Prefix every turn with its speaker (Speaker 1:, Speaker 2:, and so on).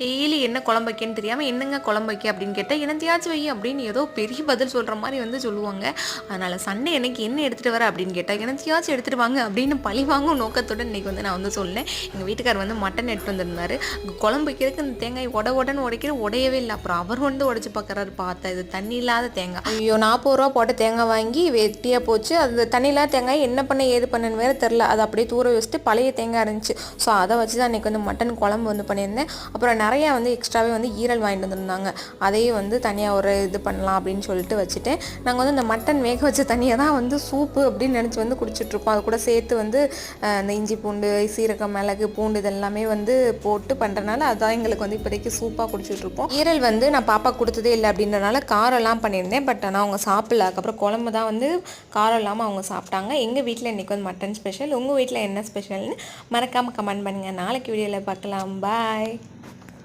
Speaker 1: Daily என்ன குழம்பு வைக்கன்னு தெரியாமல் என்னங்க குழம்பு வைக்க அப்படின்னு கேட்டால் என்னத்தையாச்சும் வை அப்படின்னு ஏதோ பெரிய பதில் சொல்கிற மாதிரி வந்து சொல்லுவாங்க. அதனால் சண்டே எனக்கு என்ன எடுத்துகிட்டு வர? அப்படின்னு கேட்டால் என்னத்தையாச்சும் எடுத்துகிட்டு வாங்க அப்படின்னு பழி வாங்கும் நோக்கத்துடன் இன்றைக்கி வந்து நான் வந்து சொன்னேன் எங்கள் வீட்டுக்கார் வந்து மட்டன் எடுத்து வந்திருந்தார். குழம்பு வைக்கிறதுக்கு இந்த தேங்காய் உட உடன்னு உடைக்கிற உடையவே இல்லை. அப்புறம் அவர் வந்து உடச்சி பார்க்குறாரு பார்த்தா இது தண்ணி இல்லாத தேங்காய். ஐயோ நாற்பது ரூபா போட்ட தேங்காய் வாங்கி வெட்டியாக போச்சு. அந்த தண்ணி இல்லாத தேங்காய் என்ன பண்ண ஏது பண்ணன்னு வேறு தெரில அது அப்படியே தூர வச்சுட்டு பழைய தேங்காய் இருந்துச்சு. ஸோ அதை வச்சு தான் இன்றைக்கி வந்து மட்டன் குழம்பு வந்து பண்ணியிருந்தேன். அப்புறம் நிறையா வந்து எக்ஸ்ட்ராவே வந்து ஈரல் வாங்கிட்டு வந்திருந்தாங்க. அதையும் வந்து தனியாக ஒரு இது பண்ணலாம் அப்படின்னு சொல்லிட்டு வச்சுட்டேன் நாங்கள் வந்து இந்த மட்டன் வேக வச்ச தண்ணியை தான் வந்து சூப்பு அப்படின்னு நினச்சி வந்து குடிச்சிட்ருப்போம் அது கூட சேர்த்து வந்து இந்த இஞ்சி பூண்டு சீரகம் மிளகு பூண்டு இதெல்லாமே வந்து போட்டு பண்ணுறனால அதான் எங்களுக்கு வந்து இப்போதைக்கு சூப்பாக குடிச்சிட்ருப்போம் ஈரல் வந்து நான் பாப்பா கொடுத்ததே இல்லை அப்படின்றனால காரம்லாம் பண்ணியிருந்தேன். பட் ஆனால் அவங்க சாப்பிடல. அதுக்கப்புறம் குழம்பு தான் வந்து காரம் இல்லாமல் அவங்க சாப்பிட்டாங்க. எங்கள் வீட்டில் இன்றைக்கி வந்து மட்டன் ஸ்பெஷல் உங்கள் வீட்டில் என்ன ஸ்பெஷல்னு மறக்காமல் கமெண்ட் பண்ணுங்கள் நாளைக்கு வீடியோவில் பார்க்கலாம். பாய்